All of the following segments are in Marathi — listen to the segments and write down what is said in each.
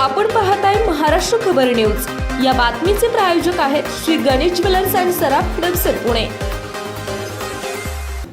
आपण पाहताय महाराष्ट्र खबर न्यूज. या बातमीचे प्रायोजक आहेत श्री गणेश ज्वेलर्स अँड सराफ हडपसर पुणे.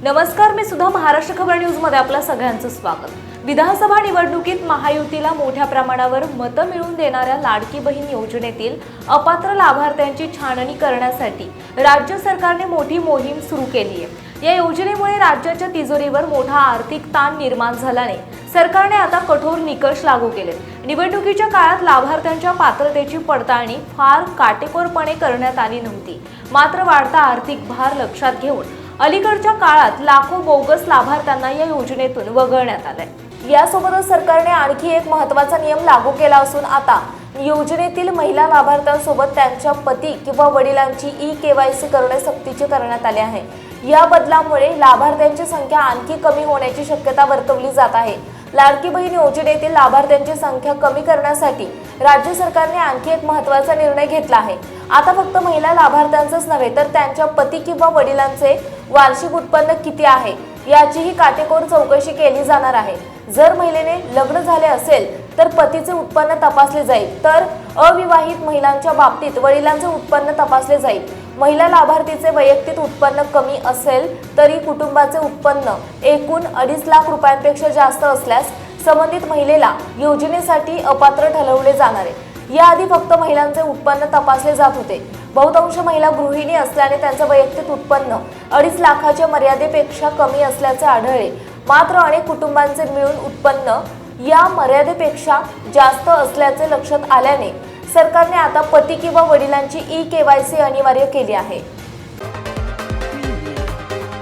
नमस्कार मी सुद्धा महाराष्ट्र खबर न्यूजमध्ये आपलं सगळ्यांचं स्वागत. विधानसभा निवडणुकीत महायुतीला मोठ्या प्रमाणावर मतं मिळवून देणाऱ्या लाडकी बहीण योजनेतील अपात्र लाभार्थ्यांची छाननी करण्यासाठी राज्य सरकारने मोठी मोहीम सुरू केली आहे. या योजनेमुळे राज्याच्या तिजोरीवर मोठा आर्थिक ताण निर्माण झाल्याने सरकारने आता कठोर निकष लागू केले. निवडणुकीच्या काळात लाभार्थ्यांच्या पात्रतेची पडताळणी फार काटेकोरपणे करण्यात आली नव्हती. मात्र वाढता आर्थिक भार लक्षात घेऊन अलीकडच्या काळात लाखो बोगस लाभार्थ्यांना या योजनेतून वगळण्यात आलंय. यासोबतच सरकारने आणखी एक महत्त्वाचा नियम लागू केला असून आता योजनेतील महिला लाभार्थ्यांसोबत त्यांच्या पती किंवा वडिलांची ई केवायसी करणे सक्तीचे करण्यात आले आहे. या बदलामुळे लाभार्थ्यांची संख्या आणखी कमी होण्याची शक्यता वर्तवली जात आहे. लाडकी बहीण योजनेतील लाभार्थ्यांची संख्या कमी करण्यासाठी राज्य सरकारने आणखी एक महत्त्वाचा निर्णय घेतला आहे. आता फक्त महिला लाभार्थ्यांचंच नव्हे तर त्यांच्या पती किंवा वडिलांचे वार्षिक उत्पन्न किती आहे याचीही काटेकोर चौकशी केली जाणार आहे. जर महिलेने लग्न झाले असेल तर पतीचे उत्पन्न तपासले जाईल तर अविवाहित महिलांच्या बाबतीत वडिलांचे उत्पन्न तपासले जाईल. महिला लाभार्थीचे वैयक्तिक उत्पन्न कमी असेल तरी कुटुंबाचे उत्पन्न एकूण अडीच लाख रुपयांपेक्षा जास्त असल्यास संबंधित महिलेला योजनेसाठी अपात्र ठरवले जाणार. आहे याआधी फक्त महिलांचे उत्पन्न तपासले जात होते. बहुतांश महिला गृहिणी असल्याने त्यांचं वैयक्तिक उत्पन्न अडीच लाखाच्या मर्यादेपेक्षा कमी असल्याचे आढळले. मात्र अनेक कुटुंबांचे मिळून उत्पन्न या मर्यादेपेक्षा जास्त असल्याचे लक्षात आल्याने सरकारने आता पती किंवा वडिलांची ई केवायसी अनिवार्य केली आहे.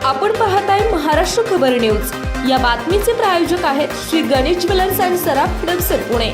आपण पाहत आहे महाराष्ट्र खबर न्यूज. या बातमीचे प्रायोजक आहेत श्री गणेश ज्वेलर्स अँड सराफ हडपसर पुणे.